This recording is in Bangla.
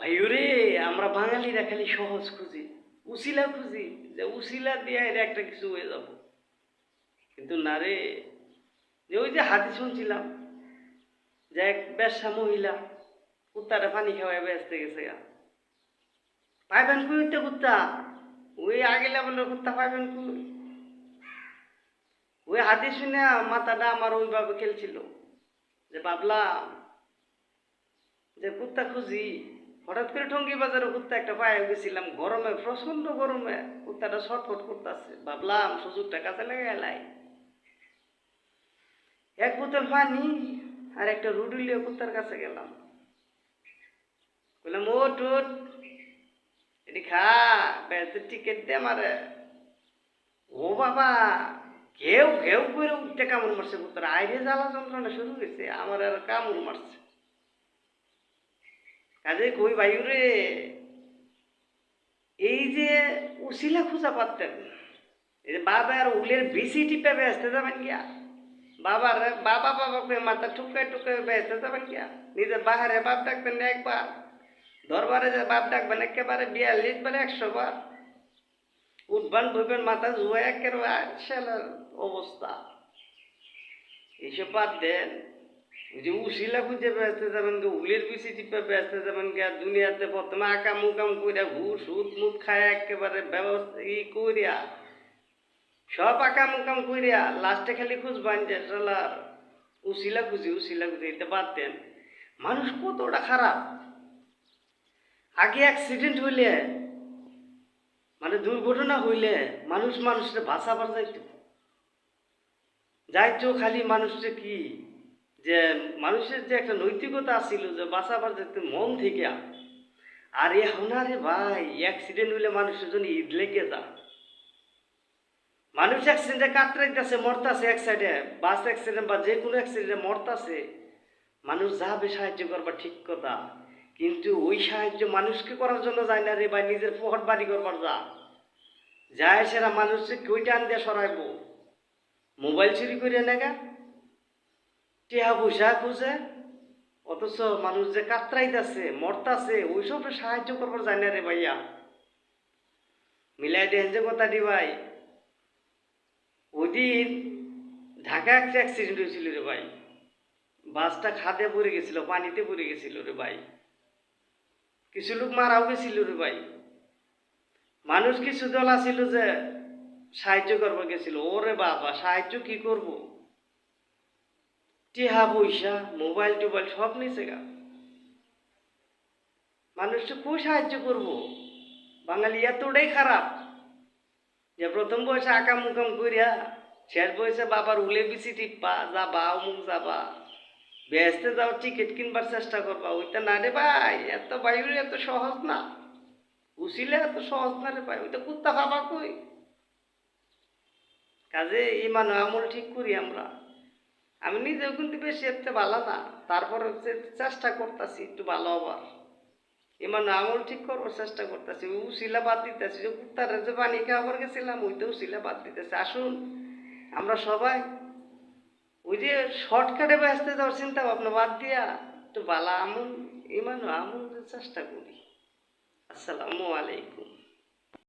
ভাই রে আমরা বাঙালিরা খালি সহজ খুঁজি, উসিলা খুঁজি, যে উসিলা দিয়ে এর একটা কিছু হয়ে যাব। কিন্তু না রে, যে ওই যে হাতি শুনছিলাম, যে এক ব্যবসা মহিলা কুত্তাটা পানি খাওয়ায় ব্যস্ত গেছে পাইবেন কুই তো কুত্তা? ওই আগে লেভেলের কুত্তা পাইবেন কুই? ওই হাতি শুনে মাথাটা আমার ওইভাবে খেলছিল, যে ভাবলাম যে কুত্তা খুঁজি হঠাৎ করে টঙ্গি বাজারে কুত্তা একটা পায়ে গেছিলাম, গরমে প্রচণ্ড গরমে। কুত্তাটা ছটফট করতেছে। ভাবলাম সুযোগটা কাছে লেগে এলাই এক বোতল পানি আর একটা রুডুলিও কুত্তার কাছে গেলাম। বললাম ও টুট এটি খা ব্যাস টিকিট দে মারে ও বাবা কেউ কেউ করে উঠতে কামড় মারছে কুত্তার। আইরে জ্বালা যন্ত্রণা শুরু হয়েছে। আমার আর কামড় মারছে। কাজে কই বায়ু রে? এই যে উশিলা খুঁজা পারতেন এই যে বাবা আর উলের বেশি টিপে ব্যস্ত যাবেন গিয়া। বাবার বাবা বাবা করে মাথা টুকে টুকে ব্যস্ত যাবেন গিয়া। নিজের বাহারে বাপ ডাকবেন না একবার। দরবারে যে বাপ ডাকবেন একেবারে বিয়াল্লিশ বার, একশো বার। উঠবান, বইবেন, মাথা জুয়া একেবারে অবস্থা। এইসব বাদ দেন। ওই যে উশিলা খুঁজে ব্যস্ত যাবেন উলের পিছিয়ে টিপে ব্যস্ত যাবেন আর দুনিয়াতে প্রথমে আকাম উকাম কইরা ঘুষ, সুদ, মুদ খায় একেবারে ব্যবস্থা ই কইরা। সব আকাম উকাম কইরা লাস্টে খালি খুঁজবান যে সালার উশিলা খুঁজি উশিলা খুঁজি এটা বাদ দেন। মানুষ কতটা খারাপ। আগে অ্যাক্সিডেন্ট হইলে মানে দুর্ঘটনা হইলে মানুষ মানুষের ভাষা যাইতো যাইতো খালি মানুষটা কি? যে মানুষের যে একটা নৈতিকতা আছিল, যে বাঁচাবার যেতে মন থেকে আর এখন আরে ভাই অ্যাক্সিডেন্ট হইলে মানুষের জন্য ঈদ লেগে যা মানুষ অ্যাক্সিডেন্টে কাতরাইতেছে, মরতাছে এক সাইডে বাস অ্যাক্সিডেন্ট বা যে কোনো অ্যাক্সিডেন্টে মরতাছে, মানুষ যাবে সাহায্য করবার ঠিক কথা, কিন্তু ওই সাহায্য মানুষকে করার জন্য যায় না রে ভাই, নিজের পকেট বাড়ি করবার যা। যায় সেরা মানুষকে কইটা আন দিয়ে সরাইবো। মোবাইল চুরি করে নেগা টিহা পয়সা খুঁজে? অথচ মানুষ যে কাতরাইতেছে, মরতাছে, ওইসব সাহায্য করবার যায় না রে ভাইয়া। মিলাই দেন যে কথা দি ভাই। ওই দিন ঢাকা একটা অ্যাক্সিডেন্ট হয়েছিল রে ভাই। বাসটা খাদে পড়ে গেছিল, পানিতে পড়ে গেছিল রে ভাই। কিছু লোক মারাও গেছিল রে ভাই। মানুষ কিছু দল আছিল যে সাহায্য করব গেছিল। ওরে বাবা, সাহায্য কি করব? টিহা পয়সা, মোবাইল টোবাইল সব নিচে গা। মানুষটা খুব সাহায্য করব? বাঙালি এতটাই খারাপ যে প্রথম বয়সে আকাম মুকাম করিয়া শেষ বয়সে বাবার উলে বিচি টিপ্পা যাবা অমুক যাবা ব্যস্তে যাও, টিকিট কিনবার চেষ্টা করবা, ওইটা না রে ভাই, এত বাইরে এত সহজ না। উচিলে এত সহজ না রে ভাই, ওইটা কুত্তা খাবা কই? কাজে ইমান আমল ঠিক করি আমরা। আমি নিজেও কিন্তু বেশি একটা ভালো না। তারপর হচ্ছে চেষ্টা করতেছি একটু ভালো হবার ইমান আমল ঠিক করবার চেষ্টা করতেছি। উশিলা বাদ দিতেছি, যে কুত্তার যে পানি খাবার গেছিলাম ওইটা উশিলা বাদ দিতেছি। আসুন, আমরা সবাই ওই যে শর্টকাটে ব্যস্ত যাওয়ার চিন্তা ভাবনা বাদ দিয়া একটু ভালো আমল ইমান আমল চেষ্টা করি। আসসালামু আলাইকুম।